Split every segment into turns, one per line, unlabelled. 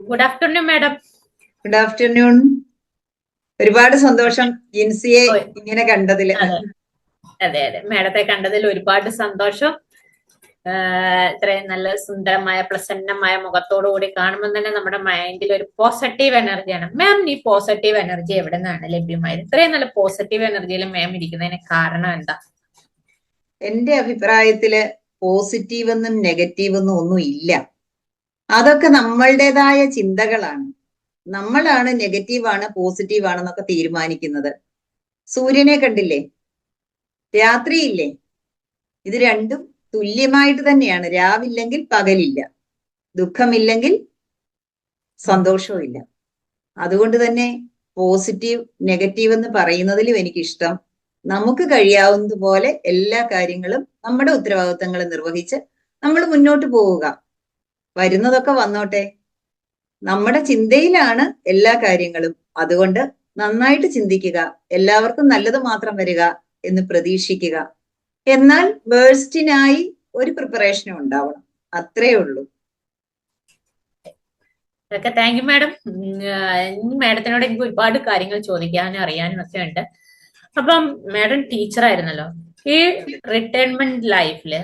Good afternoon madam
good afternoon ഒരുപാട് സന്തോഷം ജിൻസിയെ. ഇങ്ങനെ കണ്ടതിൽ.
അതെ. അതെ മാഡത്തെ കണ്ടതിൽ ഒരുപാട് സന്തോഷം. ഇത്രയും നല്ല സുന്ദരമായ പ്രസന്നമായ മുഖത്തോടു കൂടി കാണുമ്പോൾ തന്നെ നമ്മുടെ മൈൻഡിൽ ഒരു പോസിറ്റീവ് എനർജിയാണ് മാം ഈ പോസിറ്റീവ് എനർജി എവിടെ നിന്നാണ് ലഭ്യമായത്? ഇത്രയും നല്ല പോസിറ്റീവ് എനർജിയിൽ മാം ഇരിക്കുന്നതിന് കാരണം എന്താ?
എന്റെ അഭിപ്രായത്തിൽ പോസിറ്റീവ് എന്നും നെഗറ്റീവ് എന്നും ഒന്നും ഇല്ല അതൊക്കെ നമ്മളുടേതായ ചിന്തകളാണ്. നമ്മളാണ് നെഗറ്റീവ് ആണ് പോസിറ്റീവ് ആണെന്നൊക്കെ തീരുമാനിക്കുന്നത്. സൂര്യനെ കണ്ടില്ലേ? രാത്രിയില്ലേ? ഇത് രണ്ടും തുല്യമായിട്ട് തന്നെയാണ്. രാവില്ലെങ്കിൽ പകലില്ല. ദുഃഖമില്ലെങ്കിൽ സന്തോഷവും അതുകൊണ്ട് തന്നെ പോസിറ്റീവ് നെഗറ്റീവ് എന്ന് പറയുന്നതിലും എനിക്കിഷ്ടം. നമുക്ക് കഴിയാവുന്നതുപോലെ എല്ലാ കാര്യങ്ങളും നമ്മുടെ ഉത്തരവാദിത്തങ്ങൾ നിർവഹിച്ച് നമ്മൾ മുന്നോട്ട് പോവുക. വരുന്നതൊക്കെ വന്നോട്ടെ. നമ്മുടെ ചിന്തയിലാണ് എല്ലാ കാര്യങ്ങളും. അതുകൊണ്ട് നന്നായിട്ട് ചിന്തിക്കുക എല്ലാവർക്കും നല്ലത് മാത്രം വരിക എന്ന് പ്രതീക്ഷിക്കുക. എന്നാൽ വേഴ്സ്റ്റിനായി ഒരു പ്രിപ്പറേഷനും ഉണ്ടാവണം. അത്രേ ഉള്ളൂ.
ഓക്കെ താങ്ക് യു മാഡം മാഡത്തിനോട് എനിക്ക് ഒരുപാട് കാര്യങ്ങൾ ചോദിക്കാനും അറിയാനും ഒക്കെ ഉണ്ട്. അപ്പം മാഡം ടീച്ചറായിരുന്നല്ലോ ഈ റിട്ടയർമെന്റ് ലൈഫിൽ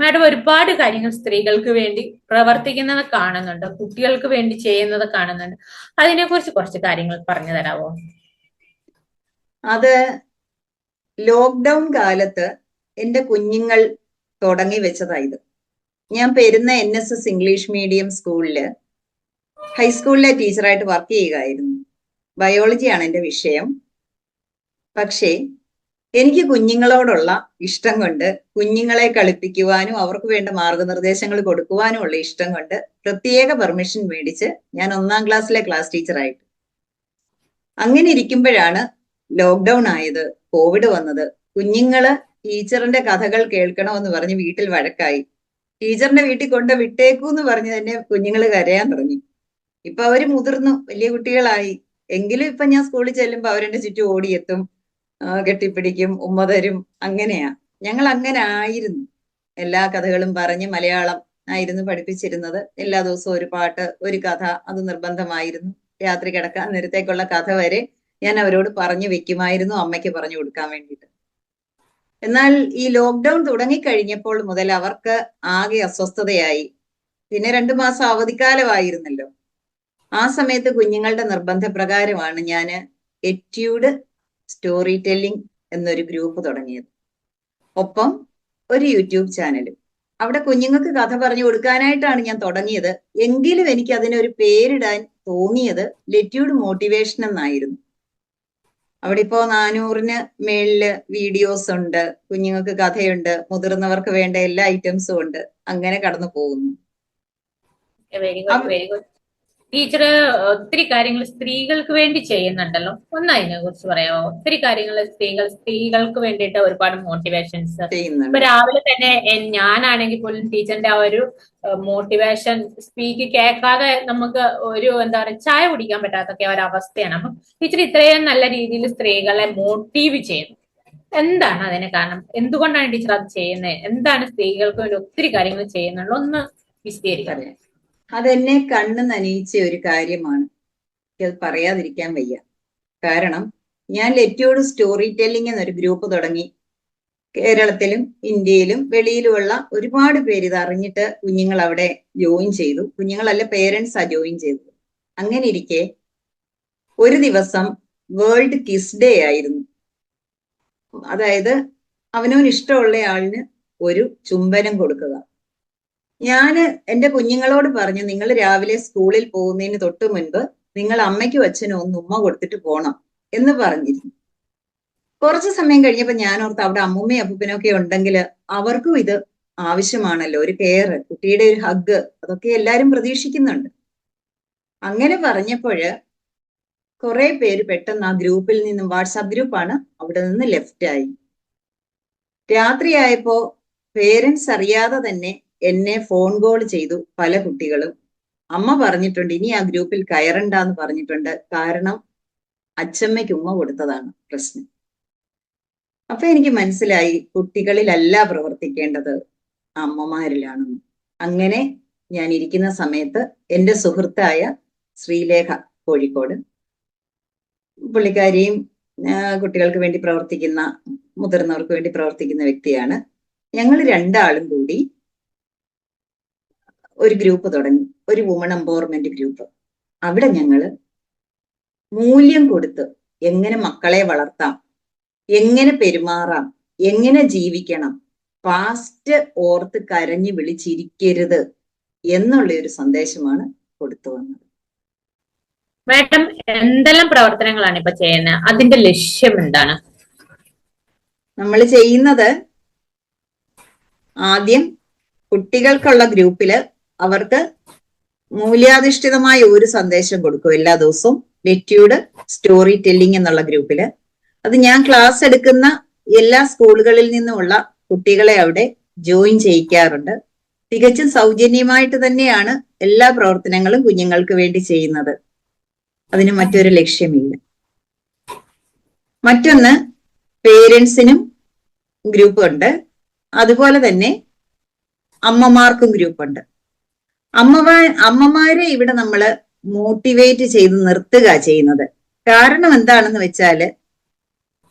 മാഡം ഒരുപാട് കാര്യങ്ങൾ സ്ത്രീകൾക്ക് വേണ്ടി പ്രവർത്തിക്കുന്നത് കാണുന്നുണ്ട് കുട്ടികൾക്ക് വേണ്ടി ചെയ്യുന്നത് കാണുന്നുണ്ട്. അതിനെ കുറിച്ച് കുറച്ച് കാര്യങ്ങൾ പറഞ്ഞു തരാമോ
അത് ലോക്ക്ഡൗൺ കാലത്ത് എന്റെ കുഞ്ഞുങ്ങൾ തുടങ്ങി വെച്ചതായത്. ഞാൻ Perunna N S S English medium സ്കൂളിൽ ഹൈസ്കൂളിലെ ടീച്ചറായിട്ട് വർക്ക് ചെയ്യുകയായിരുന്നു. ബയോളജിയാണ് എന്റെ വിഷയം. പക്ഷേ എനിക്ക് കുഞ്ഞുങ്ങളോടുള്ള ഇഷ്ടം കൊണ്ട് കുഞ്ഞുങ്ങളെ കളിപ്പിക്കുവാനും അവർക്ക് വേണ്ട മാർഗനിർദ്ദേശങ്ങൾ കൊടുക്കുവാനും ഉള്ള ഇഷ്ടം കൊണ്ട് പ്രത്യേക പെർമിഷൻ മേടിച്ച് ഞാൻ ഒന്നാം ക്ലാസ്സിലെ ക്ലാസ് ടീച്ചറായിട്ട് അങ്ങനെ ഇരിക്കുമ്പോഴാണ് ലോക്ക്ഡൗൺ ആയത് കോവിഡ് വന്നത്. കുഞ്ഞുങ്ങൾ ടീച്ചറിന്റെ കഥകൾ കേൾക്കണമെന്ന് പറഞ്ഞ് വീട്ടിൽ വഴക്കായി. ടീച്ചറിന്റെ വീട്ടിൽ കൊണ്ട് വിട്ടേക്കൂ എന്ന് പറഞ്ഞ് തന്നെ കുഞ്ഞുങ്ങൾ കരയാൻ തുടങ്ങി. ഇപ്പൊ അവർ മുതിർന്നു വലിയ കുട്ടികളായി. എങ്കിലും ഇപ്പൊ ഞാൻ സ്കൂളിൽ ചെല്ലുമ്പോ അവരെന്റെ ചുറ്റും ഓടിയെത്തും. കെട്ടിപ്പിടിക്കും ഉമ്മ തരും അങ്ങനെയാ. ഞങ്ങൾ അങ്ങനെ ആയിരുന്നു. എല്ലാ കഥകളും പറഞ്ഞ് മലയാളം ആയിരുന്നു പഠിപ്പിച്ചിരുന്നത്. എല്ലാ ദിവസവും ഒരു പാട്ട് ഒരു കഥ അത് നിർബന്ധമായിരുന്നു. രാത്രി കിടക്കാൻ നേരത്തേക്കുള്ള കഥ വരെ ഞാൻ അവരോട് പറഞ്ഞു വെക്കുമായിരുന്നു അമ്മയ്ക്ക് പറഞ്ഞു കൊടുക്കാൻ വേണ്ടിയിട്ട്. എന്നാൽ ഈ ലോക്ക്ഡൗൺ തുടങ്ങിക്കഴിഞ്ഞപ്പോൾ മുതൽ അവർക്ക് ആകെ അസ്വസ്ഥതയായി. പിന്നെ രണ്ടു മാസം അവധിക്കാലമായിരുന്നല്ലോ. ആ സമയത്ത് കുഞ്ഞുങ്ങളുടെ നിർബന്ധപ്രകാരമാണ് ഞാൻ എറ്റ്യൂഡ് സ്റ്റോറി ടെല്ലിംഗ് എന്നൊരു ഗ്രൂപ്പ് തുടങ്ങിയത്. ഒപ്പം ഒരു യൂട്യൂബ് ചാനലും. അവിടെ കുഞ്ഞുങ്ങൾക്ക് കഥ പറഞ്ഞു കൊടുക്കാനായിട്ടാണ് ഞാൻ തുടങ്ങിയത്. എങ്കിലും എനിക്ക് അതിനൊരു പേരിടാൻ തോന്നിയത് ലെറ്റ്യൂഡ് മോട്ടിവേഷൻ എന്നായിരുന്നു. അവിടെ ഇപ്പോ നാനൂറിന് മേളിൽ വീഡിയോസ് ഉണ്ട് കുഞ്ഞുങ്ങൾക്ക് കഥയുണ്ട് മുതിർന്നവർക്ക് വേണ്ട എല്ലാ ഐറ്റംസും ഉണ്ട്. അങ്ങനെ കടന്നു പോകുന്നു.
Very good very good teacher ഒത്തിരി കാര്യങ്ങൾ സ്ത്രീകൾക്ക് വേണ്ടി ചെയ്യുന്നുണ്ടല്ലോ. ഒന്ന് അതിനെ കുറിച്ച് പറയാമോ? ഒത്തിരി കാര്യങ്ങൾ സ്ത്രീകൾ സ്ത്രീകൾക്ക് വേണ്ടിയിട്ട് ഒരുപാട് മോട്ടിവേഷൻസ് ഇപ്പൊ രാവിലെ തന്നെ ഞാനാണെങ്കിൽ പോലും ടീച്ചറിന്റെ ആ ഒരു മോട്ടിവേഷൻ സ്പീക്ക് കേൾക്കാതെ നമുക്ക് ഒരു എന്താ പറയുക ചായ കുടിക്കാൻ പറ്റാത്തൊക്കെ ഒരു അവസ്ഥയാണ്. അപ്പൊ ടീച്ചർ ഇത്രയും നല്ല രീതിയിൽ സ്ത്രീകളെ മോട്ടീവ് ചെയ്യുന്നു. എന്താണ് അതിന് കാരണം? എന്തുകൊണ്ടാണ് ടീച്ചർ അത് ചെയ്യുന്നത്? എന്താണ് സ്ത്രീകൾക്ക് വേണ്ടി ഒത്തിരി കാര്യങ്ങൾ ചെയ്യുന്നുള്ളത്? ഒന്ന് വിശദീകരിക്കാം.
അതെന്നെ കണ്ണ് നനയിച്ച ഒരു കാര്യമാണ്. എനിക്കത് പറയാതിരിക്കാൻ വയ്യ. കാരണം ഞാൻ ലെറ്റിയോട് സ്റ്റോറി ടെല്ലിംഗ് എന്നൊരു ഗ്രൂപ്പ് തുടങ്ങി. കേരളത്തിലും ഇന്ത്യയിലും വെളിയിലുമുള്ള ഒരുപാട് പേര് ഇത് അറിഞ്ഞിട്ട് കുഞ്ഞുങ്ങൾ അവിടെ ജോയിൻ ചെയ്തു. കുഞ്ഞുങ്ങളല്ല പേരൻസ് ജോയിൻ ചെയ്തത്. അങ്ങനെ ഇരിക്കെ ഒരു ദിവസം വേൾഡ് കിസ് ഡേ ആയിരുന്നു. അതായത് അവനവന് ഇഷ്ടമുള്ള ആളിന് ഒരു ചുംബനം കൊടുക്കുക. ഞാൻ എന്റെ കുഞ്ഞുങ്ങളോട് പറഞ്ഞു നിങ്ങൾ രാവിലെ സ്കൂളിൽ പോകുന്നതിന് തൊട്ട് മുൻപ് നിങ്ങൾ അമ്മയ്ക്ക് അച്ഛനും ഒന്ന് ഉമ്മ കൊടുത്തിട്ട് പോണം എന്ന് പറഞ്ഞിരുന്നു. കുറച്ച് സമയം കഴിഞ്ഞപ്പോൾ ഞാൻ ഓർത്ത് അവിടെ അമ്മൂമ്മയും അപ്പൂപ്പനൊക്കെ ഉണ്ടെങ്കിൽ അവർക്കും ഇത് ആവശ്യമാണല്ലോ. ഒരു കെയർ കുട്ടിയുടെ ഒരു ഹഗ് അതൊക്കെ എല്ലാരും പ്രതീക്ഷിക്കുന്നുണ്ട്. അങ്ങനെ പറഞ്ഞപ്പോഴ് കുറെ പേര് പെട്ടെന്ന് ആ ഗ്രൂപ്പിൽ നിന്നും വാട്സാപ്പ് ഗ്രൂപ്പാണ് അവിടെ നിന്ന് ലെഫ്റ്റ് ആയി രാത്രിയായപ്പോ പേരൻസ് അറിയാതെ തന്നെ എന്നെ ഫോൺ കോൾ ചെയ്തു പല കുട്ടികളും. അമ്മ പറഞ്ഞിട്ടുണ്ട് ഇനി ആ ഗ്രൂപ്പിൽ കയറണ്ട എന്ന് പറഞ്ഞിട്ടുണ്ട്. കാരണം അച്ചമ്മയ്ക്ക് ഉമ്മ കൊടുത്തതാണ് പ്രശ്നം. അപ്പൊ എനിക്ക് മനസ്സിലായി കുട്ടികളിലല്ല പ്രവർത്തിക്കേണ്ടത് അമ്മമാരിലാണെന്ന്. അങ്ങനെ ഞാൻ ഇരിക്കുന്ന സമയത്ത് എന്റെ സുഹൃത്തായ ശ്രീലേഖ കോഴിക്കോട് പുള്ളിക്കാരിയും കുട്ടികൾക്ക് വേണ്ടി പ്രവർത്തിക്കുന്ന മുതിർന്നവർക്ക് വേണ്ടി പ്രവർത്തിക്കുന്ന വ്യക്തിയാണ്. ഞങ്ങൾ രണ്ടാളും കൂടി ഒരു ഗ്രൂപ്പ് തുടങ്ങി. ഒരു വുമൺ എംപവർമെന്റ് ഗ്രൂപ്പ്. അവിടെ ഞങ്ങൾ മൂല്യം കൊടുത്ത് എങ്ങനെ മക്കളെ വളർത്താം എങ്ങനെ പെരുമാറാം എങ്ങനെ ജീവിക്കണം പാസ്റ്റ് ഓർത്ത് കരഞ്ഞു വിളിച്ചിരിക്കരുത് എന്നുള്ള ഒരു സന്ദേശമാണ് കൊടുത്തു വന്നത്.
മാഡം എന്തെല്ലാം പ്രവർത്തനങ്ങളാണ് ഇപ്പൊ ചെയ്യുന്നത് അതിന്റെ ലക്ഷ്യം എന്താണ്?
നമ്മൾ ചെയ്യുന്നത് ആദ്യം കുട്ടികൾക്കുള്ള ഗ്രൂപ്പിൽ അവർക്ക് മൂല്യാധിഷ്ഠിതമായ ഒരു സന്ദേശം കൊടുക്കും എല്ലാ ദിവസവും. ലെറ്റ്യൂഡ് സ്റ്റോറി ടെല്ലിംഗ് എന്നുള്ള ഗ്രൂപ്പിൽ അത് ഞാൻ ക്ലാസ് എടുക്കുന്ന എല്ലാ സ്കൂളുകളിൽ നിന്നുമുള്ള കുട്ടികളെ അവിടെ ജോയിൻ ചെയ്യിക്കാറുണ്ട്. തികച്ചും സൗജന്യമായിട്ട് തന്നെയാണ് എല്ലാ പ്രവർത്തനങ്ങളും കുഞ്ഞുങ്ങൾക്ക് വേണ്ടി ചെയ്യുന്നത്. അതിന് മറ്റൊരു ലക്ഷ്യമില്ല. മറ്റൊന്ന് പേരൻസിനും ഗ്രൂപ്പ് ഉണ്ട്. അതുപോലെ തന്നെ അമ്മമാർക്കും ഗ്രൂപ്പ് ഉണ്ട്. അമ്മമാ അമ്മമാരെ ഇവിടെ നമ്മൾ മോട്ടിവേറ്റ് ചെയ്ത് നിർത്തുക ചെയ്യുന്നത്. കാരണം എന്താണെന്ന് വെച്ചാൽ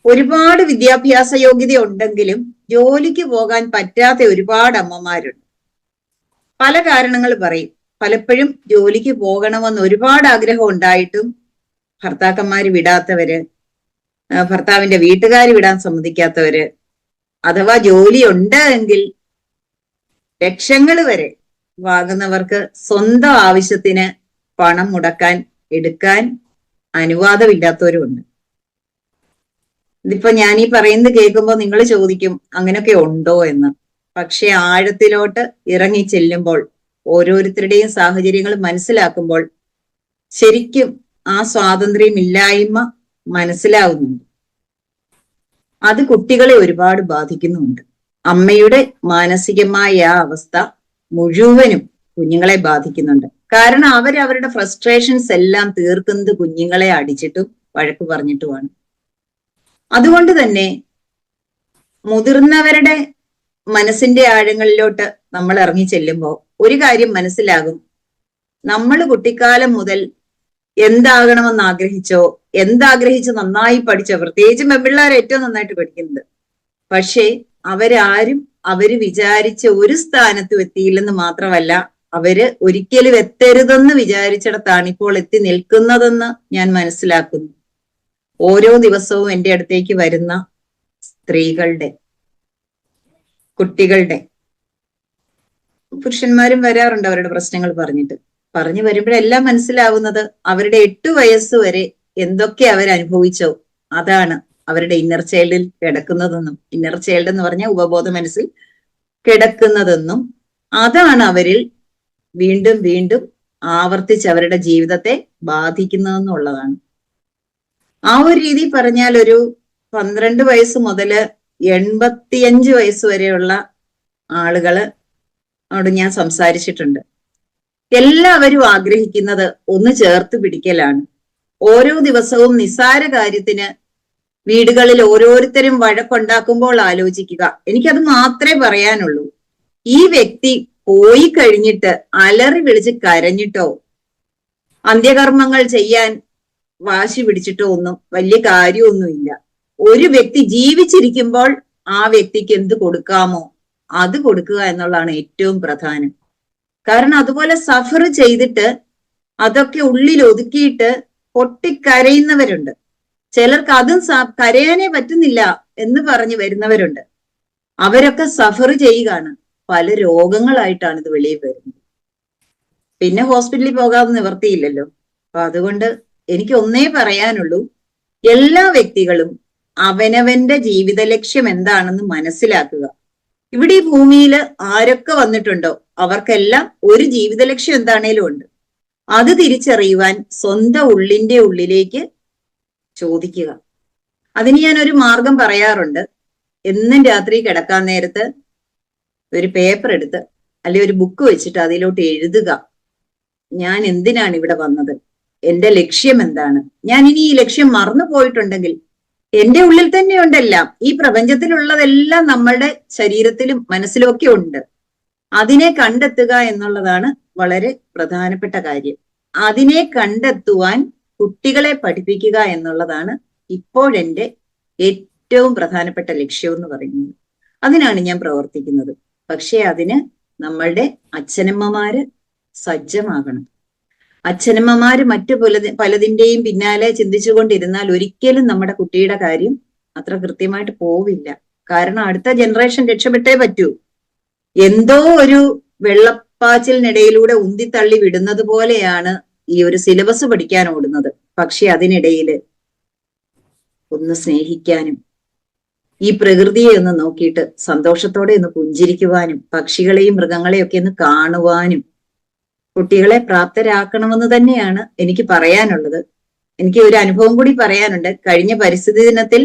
ഒരുപാട് വിദ്യാഭ്യാസ യോഗ്യത ഉണ്ടെങ്കിലും ജോലിക്ക് പോകാൻ പറ്റാത്ത ഒരുപാട് അമ്മമാരുണ്ട്. പല കാരണങ്ങൾ പറയും. പലപ്പോഴും ജോലിക്ക് പോകണമെന്ന് ഒരുപാട് ആഗ്രഹം ഉണ്ടായിട്ടും ഭർത്താക്കന്മാര് വിടാത്തവര് ഭർത്താവിന്റെ വീട്ടുകാർ വിടാൻ സമ്മതിക്കാത്തവര് അഥവാ ജോലി ഉണ്ട് എങ്കിൽ ലക്ഷങ്ങൾ വരെ വാങ്ങുന്നവർക്ക് സ്വന്തം ആവശ്യത്തിന് പണം മുടക്കാൻ എടുക്കാൻ അനുവാദമില്ലാത്തവരുമുണ്ട്. ഇതിപ്പോ ഞാൻ ഈ പറയുന്നത് കേൾക്കുമ്പോൾ നിങ്ങൾ ചോദിക്കും അങ്ങനെയൊക്കെ ഉണ്ടോ എന്ന്? പക്ഷെ ആഴത്തിലോട്ട് ഇറങ്ങി ചെല്ലുമ്പോൾ ഓരോരുത്തരുടെയും സാഹചര്യങ്ങൾ മനസ്സിലാക്കുമ്പോൾ ശരിക്കും ആ സ്വാതന്ത്ര്യം ഇല്ലായ്മ മനസ്സിലാവുന്നുണ്ട്. അത് കുട്ടികളെ ഒരുപാട് ബാധിക്കുന്നുണ്ട് അമ്മയുടെ മാനസികമായ ആ അവസ്ഥ മുഴുവനും കുഞ്ഞുങ്ങളെ ബാധിക്കുന്നുണ്ട്. കാരണം അവർ അവരുടെ ഫ്രസ്ട്രേഷൻസ് എല്ലാം തീർക്കുന്നത് കുഞ്ഞുങ്ങളെ അടിച്ചിട്ടും വഴക്ക് പറഞ്ഞിട്ടുമാണ്. അതുകൊണ്ട് തന്നെ മുതിർന്നവരുടെ മനസ്സിന്റെ ആഴങ്ങളിലോട്ട് നമ്മൾ ഇറങ്ങി ചെല്ലുമ്പോൾ ഒരു കാര്യം മനസ്സിലാകും. നമ്മൾ കുട്ടിക്കാലം മുതൽ എന്താകണമെന്ന് ആഗ്രഹിച്ചോ എന്താഗ്രഹിച്ച് നന്നായി പഠിച്ചോ പ്രത്യേകിച്ചും പെൺപിള്ളേർ ഏറ്റവും നന്നായിട്ട് പഠിക്കുന്നത്. പക്ഷേ അവരാരും അവർ വിചാരിച്ച ഒരു സ്ഥാനത്തും എത്തിയില്ലെന്ന് മാത്രമല്ല അവർ ഒരിക്കലും എത്തരുതെന്ന് വിചാരിച്ചിടത്താണ് ഇപ്പോൾ എത്തി നിൽക്കുന്നതെന്ന് ഞാൻ മനസ്സിലാക്കുന്നു. ഓരോ ദിവസവും എന്റെ അടുത്തേക്ക് വരുന്ന സ്ത്രീകളുടെ കുട്ടികളുടെ പുരുഷന്മാരും വരാറുണ്ട് അവരുടെ പ്രശ്നങ്ങൾ പറഞ്ഞിട്ട്. പറഞ്ഞു വരുമ്പോഴെല്ലാം മനസ്സിലാവുന്നത് അവരുടെ എട്ടു വയസ്സ് വരെ എന്തൊക്കെ അവർ അനുഭവിച്ചോ അതാണ് അവരുടെ ഇന്നർ ചൈൽഡിൽ കിടക്കുന്നതെന്നും ഇന്നർ ചൈൽഡ് എന്ന് പറഞ്ഞാൽ ഉപബോധ മനസ്സിൽ കിടക്കുന്നതെന്നും അതാണ് അവരിൽ വീണ്ടും വീണ്ടും ആവർത്തിച്ച് അവരുടെ ജീവിതത്തെ ബാധിക്കുന്നതെന്നുള്ളതാണ്. ആ ഒരു രീതി പറഞ്ഞാൽ ഒരു പന്ത്രണ്ട് വയസ്സ് മുതൽ എൺപത്തിയഞ്ച് വയസ്സ് വരെയുള്ള ആളുകൾ അവിടെ ഞാൻ സംസാരിച്ചിട്ടുണ്ട്. എല്ലാവരും ആഗ്രഹിക്കുന്നത് ഒന്ന് ചേർത്ത് പിടിക്കലാണ്. ഓരോ ദിവസവും നിസ്സാര കാര്യത്തിന് വീടുകളിൽ ഓരോരുത്തരും വഴക്കുണ്ടാക്കുമ്പോൾ ആലോചിക്കുക. എനിക്കത് മാത്രമേ പറയാനുള്ളൂ. ഈ വ്യക്തി പോയി കഴിഞ്ഞിട്ട് അലറി വിളിച്ച് കരഞ്ഞിട്ടോ അന്ത്യകർമ്മങ്ങൾ ചെയ്യാൻ വാശി പിടിച്ചിട്ടോ ഒന്നും വലിയ കാര്യമൊന്നുമില്ല. ഒരു വ്യക്തി ജീവിച്ചിരിക്കുമ്പോൾ ആ വ്യക്തിക്ക് എന്ത് കൊടുക്കാമോ അത് കൊടുക്കുക എന്നുള്ളതാണ് ഏറ്റവും പ്രധാനം. കാരണം അതുപോലെ സഫർ ചെയ്തിട്ട് അതൊക്കെ ഉള്ളിൽ ഒതുക്കിയിട്ട് പൊട്ടിക്കരയുന്നവരുണ്ട്. ചിലർക്ക് അതും കരയാനേ പറ്റുന്നില്ല എന്ന് പറഞ്ഞു വരുന്നവരുണ്ട്. അവരൊക്കെ സഫർ ചെയ്യുകയാണ്. പല രോഗങ്ങളായിട്ടാണ് ഇത് വെളിയിൽ വരുന്നത്. പിന്നെ ഹോസ്പിറ്റലിൽ പോകാതെ നിവർത്തിയില്ലല്ലോ. അപ്പൊ അതുകൊണ്ട് എനിക്ക് ഒന്നേ പറയാനുള്ളൂ. എല്ലാ വ്യക്തികളും അവനവന്റെ ജീവിത ലക്ഷ്യം എന്താണെന്ന് മനസ്സിലാക്കുക. ഇവിടെ ഈ ഭൂമിയിൽ ആരൊക്കെ വന്നിട്ടുണ്ടോ അവർക്കെല്ലാം ഒരു ജീവിത ലക്ഷ്യം എന്താണേലും ഉണ്ട്. അത് തിരിച്ചറിയുവാൻ സ്വന്തം ഉള്ളിന്റെ ഉള്ളിലേക്ക് ചോദിക്കുക. അതിന് ഞാൻ ഒരു മാർഗം പറയാറുണ്ട്. എന്നും രാത്രി കിടക്കാൻ നേരത്ത് ഒരു പേപ്പർ എടുത്ത് അല്ലെ ഒരു ബുക്ക് വെച്ചിട്ട് അതിലോട്ട് എഴുതുക. ഞാൻ എന്തിനാണ് ഇവിടെ വന്നത്? എന്റെ ലക്ഷ്യം എന്താണ്? ഞാൻ ഇനി ഈ ലക്ഷ്യം മറന്നു പോയിട്ടുണ്ടെങ്കിൽ എന്റെ ഉള്ളിൽ തന്നെ ഉണ്ടെല്ലാം. ഈ പ്രപഞ്ചത്തിലുള്ളതെല്ലാം നമ്മളുടെ ശരീരത്തിലും മനസ്സിലും ഒക്കെ ഉണ്ട്. അതിനെ കണ്ടെത്തുക എന്നുള്ളതാണ് വളരെ പ്രധാനപ്പെട്ട കാര്യം. അതിനെ കണ്ടെത്തുവാൻ കുട്ടികളെ പഠിപ്പിക്കുക എന്നുള്ളതാണ് ഇപ്പോഴെന്റെ ഏറ്റവും പ്രധാനപ്പെട്ട ലക്ഷ്യം എന്ന് പറയുന്നത്. അതിനാണ് ഞാൻ പ്രവർത്തിക്കുന്നത്. പക്ഷേ അതിന് നമ്മളുടെ അച്ഛനമ്മമാര് സജ്ജമാകണം. അച്ഛനമ്മമാര് മറ്റു പലതി പലതിന്റെയും പിന്നാലെ ചിന്തിച്ചുകൊണ്ടിരുന്നാൽ ഒരിക്കലും നമ്മുടെ കുട്ടിയുടെ കാര്യം അത്ര കൃത്യമായിട്ട് പോവില്ല. കാരണം അടുത്ത ജനറേഷൻ രക്ഷപ്പെട്ടേ പറ്റൂ. എന്തോ ഒരു വെള്ളപ്പാച്ചിലിനിടയിലൂടെ ഉന്തിത്തള്ളി വിടുന്നത് പോലെയാണ് ഈ ഒരു സിലബസ് പഠിക്കാൻ ഓടുന്നത്. പക്ഷെ അതിനിടയിൽ ഒന്ന് സ്നേഹിക്കാനും ഈ പ്രകൃതിയെ ഒന്ന് നോക്കിയിട്ട് സന്തോഷത്തോടെ ഒന്ന് പുഞ്ചിരിക്കുവാനും പക്ഷികളെയും മൃഗങ്ങളെയും ഒക്കെ ഒന്ന് കാണുവാനും കുട്ടികളെ പ്രാപ്തരാക്കണമെന്ന് തന്നെയാണ് എനിക്ക് പറയാനുള്ളത്. എനിക്ക് ഒരു അനുഭവം കൂടി പറയാനുണ്ട്. കഴിഞ്ഞ പരിസ്ഥിതി ദിനത്തിൽ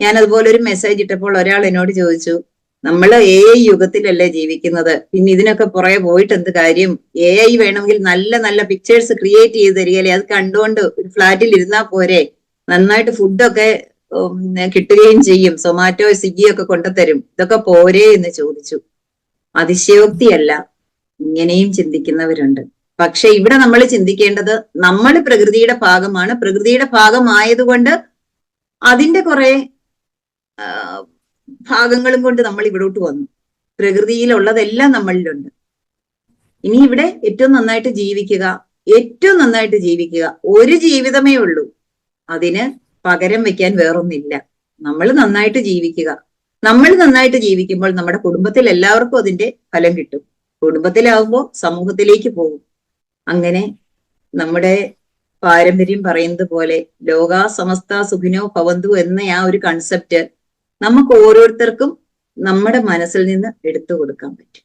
ഞാൻ അതുപോലെ ഒരു മെസ്സേജ് ഇട്ടപ്പോൾ ഒരാൾ എന്നോട് ചോദിച്ചു നമ്മൾ എ ഐ യുഗത്തിലല്ലേ ജീവിക്കുന്നത്? പിന്നെ ഇതിനൊക്കെ പുറകെ പോയിട്ട് എന്ത് കാര്യം? എ ഐ വേണമെങ്കിൽ നല്ല നല്ല പിക്ചേഴ്സ് ക്രിയേറ്റ് ചെയ്ത് തരികയല്ലേ അത് കണ്ടുകൊണ്ട് ഒരു ഫ്ലാറ്റിൽ ഇരുന്നാൽ പോരെ. നന്നായിട്ട് ഫുഡൊക്കെ കിട്ടുകയും ചെയ്യും. സൊമാറ്റോ സ്വിഗ്ഗി ഒക്കെ കൊണ്ടുതരും. ഇതൊക്കെ പോരേ എന്ന് ചോദിച്ചു. അതിശയോക്തിയല്ല. ഇങ്ങനെയും ചിന്തിക്കുന്നവരുണ്ട്. പക്ഷെ ഇവിടെ നമ്മൾ ചിന്തിക്കേണ്ടത് നമ്മൾ പ്രകൃതിയുടെ ഭാഗമാണ്. പ്രകൃതിയുടെ ഭാഗമായതുകൊണ്ട് അതിന്റെ കുറെ ഭാഗങ്ങളും കൊണ്ട് നമ്മൾ ഇവിടോട്ട് വന്നു. പ്രകൃതിയിലുള്ളതെല്ലാം നമ്മളിലുണ്ട്. ഇനി ഇവിടെ ഏറ്റവും നന്നായിട്ട് ജീവിക്കുക ഏറ്റവും നന്നായിട്ട് ജീവിക്കുക ഒരു ജീവിതമേ ഉള്ളൂ. അതിന് പകരം വെക്കാൻ വേറൊന്നില്ല. നമ്മൾ നന്നായിട്ട് ജീവിക്കുക. നമ്മൾ നന്നായിട്ട് ജീവിക്കുമ്പോൾ നമ്മുടെ കുടുംബത്തിൽ എല്ലാവർക്കും അതിന്റെ ഫലം കിട്ടും. കുടുംബത്തിലാവുമ്പോൾ സമൂഹത്തിലേക്ക് പോകും. അങ്ങനെ നമ്മുടെ പാരമ്പര്യം പറയുന്നത് പോലെ ലോകാ സമസ്ത സുഖിനോ ഭവന്തു എന്ന ആ ഒരു കൺസെപ്റ്റ് നമുക്ക് ഓരോരുത്തർക്കും നമ്മുടെ മനസ്സിൽ നിന്ന് എടുത്തു കൊടുക്കാൻ പറ്റും.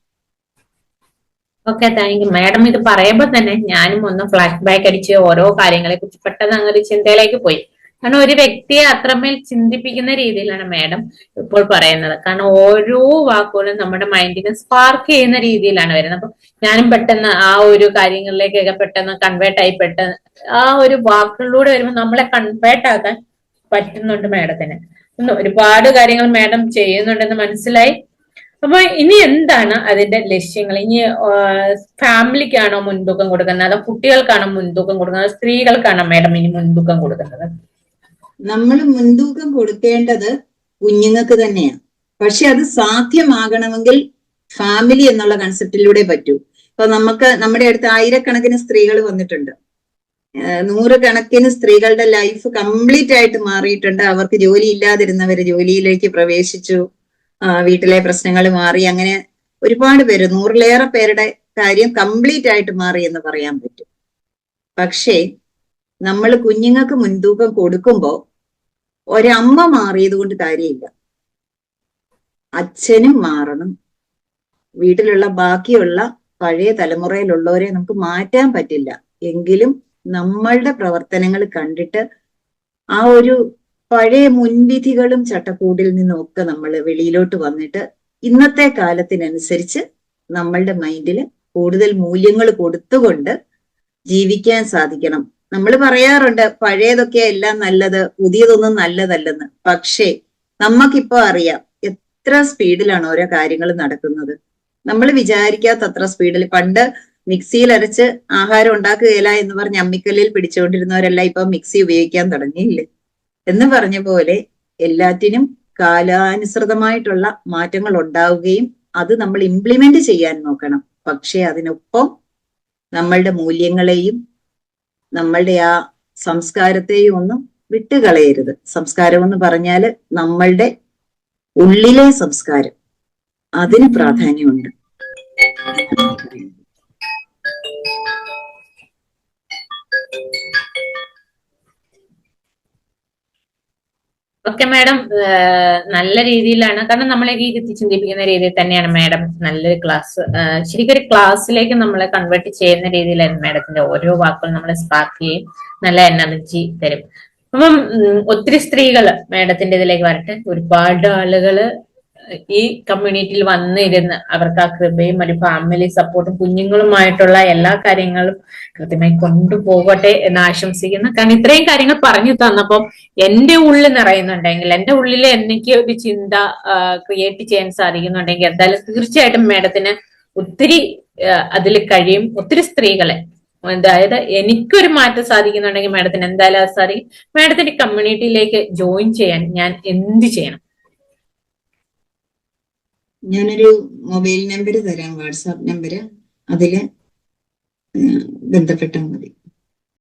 ഓക്കെ താങ്ക് യു മാഡം ഇത് പറയുമ്പോൾ തന്നെ ഞാനും ഒന്ന് ഫ്ലാഷ് ബാക്ക് അടിച്ച് ഓരോ കാര്യങ്ങളെ കുറിച്ച് പെട്ടെന്ന് അങ്ങ് ഒരു ചിന്തയിലേക്ക് പോയി. കാരണം ഒരു വ്യക്തിയെ അത്രമേൽ ചിന്തിപ്പിക്കുന്ന രീതിയിലാണ് മാഡം ഇപ്പോൾ പറയുന്നത്. കാരണം ഓരോ വാക്കുകളും നമ്മുടെ മൈൻഡിനെ സ്പാർക്ക് ചെയ്യുന്ന രീതിയിലാണ് വരുന്നത്. അപ്പൊ ഞാനും പെട്ടെന്ന് ആ ഒരു കാര്യങ്ങളിലേക്കൊക്കെ പെട്ടെന്ന് കൺവേർട്ട് ആയി പെട്ടെന്ന് ആ ഒരു വാക്കുകളിലൂടെ വരുമ്പോൾ നമ്മളെ കൺവേർട്ട് ആക്കാൻ പറ്റുന്നുണ്ട് മാഡത്തിന് ഒരുപാട് കാര്യങ്ങൾ മാഡം ചെയ്യുന്നുണ്ടെന്ന് മനസ്സിലായി. അപ്പൊ ഇനി എന്താണ് അതിന്റെ ലക്ഷ്യങ്ങൾ? ഇനി ഫാമിലിക്കാണോ മുൻതൂക്കം കൊടുക്കുന്നത്? അതോ കുട്ടികൾക്കാണോ മുൻതൂക്കം കൊടുക്കുന്നത്? സ്ത്രീകൾക്കാണോ മാഡം ഇനി മുൻതൂക്കം കൊടുക്കുന്നത്?
നമ്മൾ മുൻതൂക്കം കൊടുക്കേണ്ടത് കുഞ്ഞുങ്ങൾക്ക് തന്നെയാണ്. പക്ഷെ അത് സാധ്യമാകണമെങ്കിൽ ഫാമിലി എന്നുള്ള കൺസെപ്റ്റിലൂടെ പറ്റൂ. ഇപ്പൊ നമുക്ക് നമ്മുടെ അടുത്ത് ആയിരക്കണക്കിന് സ്ത്രീകൾ വന്നിട്ടുണ്ട്. നൂറുകണക്കിന് സ്ത്രീകളുടെ ലൈഫ് കംപ്ലീറ്റ് ആയിട്ട് മാറിയിട്ടുണ്ട്. അവർക്ക് ജോലി ഇല്ലാതിരുന്നവർ ജോലിയിലേക്ക് പ്രവേശിച്ചു. വീട്ടിലെ പ്രശ്നങ്ങൾ മാറി. അങ്ങനെ ഒരുപാട് പേര് നൂറിലേറെ പേരുടെ കാര്യം കംപ്ലീറ്റ് ആയിട്ട് മാറി എന്ന് പറയാൻ പറ്റും. പക്ഷേ നമ്മൾ കുഞ്ഞുങ്ങൾക്ക് മുൻതൂക്കം കൊടുക്കുമ്പോ ഒരമ്മ മാറിയത് കൊണ്ട് കാര്യമില്ല. അച്ഛനും മാറണം. വീട്ടിലുള്ള ബാക്കിയുള്ള പഴയ തലമുറയിലുള്ളവരെ നമുക്ക് മാറ്റാൻ പറ്റില്ല. എങ്കിലും നമ്മളുടെ പ്രവർത്തനങ്ങൾ കണ്ടിട്ട് ആ ഒരു പഴയ മുൻവിധികളും ചട്ടക്കൂടിൽ നിന്നും ഒക്കെ നമ്മൾ വെളിയിലോട്ട് വന്നിട്ട് ഇന്നത്തെ കാലത്തിനനുസരിച്ച് നമ്മളുടെ മൈൻഡിൽ കൂടുതൽ മൂല്യങ്ങൾ കൊടുത്തുകൊണ്ട് ജീവിക്കാൻ സാധിക്കണം. നമ്മൾ പറയാറുണ്ട് പഴയതൊക്കെ എല്ലാം നല്ലത് പുതിയതൊന്നും നല്ലതല്ലെന്ന്. പക്ഷേ നമുക്കിപ്പോ അറിയാം എത്ര സ്പീഡിലാണ് ഓരോ കാര്യങ്ങൾ നടക്കുന്നത്. നമ്മൾ വിചാരിക്കാത്തത്ര സ്പീഡിൽ പണ്ട് മിക്സിയിൽ അരച്ച് ആഹാരം ഉണ്ടാക്കുകയില്ല എന്ന് പറഞ്ഞ് അമ്മിക്കല്ലിൽ പിടിച്ചുകൊണ്ടിരുന്നവരെല്ലാം ഇപ്പൊ മിക്സി ഉപയോഗിക്കാൻ തുടങ്ങിയില്ലേ? എന്ന് പറഞ്ഞ പോലെ എല്ലാറ്റിനും കാലാനുസൃതമായിട്ടുള്ള മാറ്റങ്ങൾ ഉണ്ടാവുകയും അത് നമ്മൾ ഇംപ്ലിമെന്റ് ചെയ്യാൻ നോക്കണം. പക്ഷെ അതിനൊപ്പം നമ്മളുടെ മൂല്യങ്ങളെയും നമ്മളുടെ ആ സംസ്കാരത്തെയും ഒന്നും വിട്ടുകളയരുത്. സംസ്കാരം എന്ന് പറഞ്ഞാൽ നമ്മളുടെ ഉള്ളിലെ സംസ്കാരം. അതിന് പ്രാധാന്യമുണ്ട്.
Okay madam. നല്ല രീതിയിലാണ്. കാരണം നമ്മളെ ഈ ചിന്തിപ്പിക്കുന്ന രീതിയിൽ തന്നെയാണ് മാഡം നല്ലൊരു ക്ലാസ്. ശരിക്കും ഒരു ക്ലാസ്സിലേക്ക് നമ്മളെ കൺവേർട്ട് ചെയ്യുന്ന രീതിയിലാണ് മാഡത്തിന്റെ ഓരോ വാക്കുകളും നമ്മളെ സ്പാർക്ക് ചെയ്യും. നല്ല എനർജി തരും. അപ്പം ഒത്തിരി സ്ത്രീകൾ മാഡത്തിന്റെ ഇതിലേക്ക് വരട്ടെ. ഒരുപാട് ആളുകൾ ഈ കമ്മ്യൂണിറ്റിയിൽ വന്നിരുന്ന് അവർക്ക് ആ കൃപയും ഒരു ഫാമിലി സപ്പോർട്ടും കുഞ്ഞുങ്ങളുമായിട്ടുള്ള എല്ലാ കാര്യങ്ങളും കൃത്യമായി കൊണ്ടുപോകട്ടെ എന്ന് ആശംസിക്കുന്നു. കാരണം ഇത്രയും കാര്യങ്ങൾ പറഞ്ഞു തന്നപ്പോൾ എന്റെ ഉള്ളിൽ നിറയുന്നുണ്ടെങ്കിൽ എന്റെ ഉള്ളിൽ എനിക്ക് ഒരു ചിന്ത ക്രിയേറ്റ് ചെയ്യാൻ സാധിക്കുന്നുണ്ടെങ്കിൽ എന്തായാലും തീർച്ചയായിട്ടും മാഡത്തിന് ഒത്തിരി അതിൽ കഴിയും. ഒത്തിരി സ്ത്രീകളെ. അതായത് എനിക്കൊരു മാറ്റം സാധിക്കുന്നുണ്ടെങ്കിൽ മാഡത്തിന് എന്തായാലും അത് സാധിക്കും മാഡത്തിന്റെ കമ്മ്യൂണിറ്റിയിലേക്ക് ജോയിൻ ചെയ്യാൻ ഞാൻ എന്ത് ചെയ്യണം?
ഞാനൊരു മൊബൈൽ നമ്പർ തരാം വാട്സാപ്പ് നമ്പർ അതിൽ ബന്ധപ്പെട്ടാൽ മതി.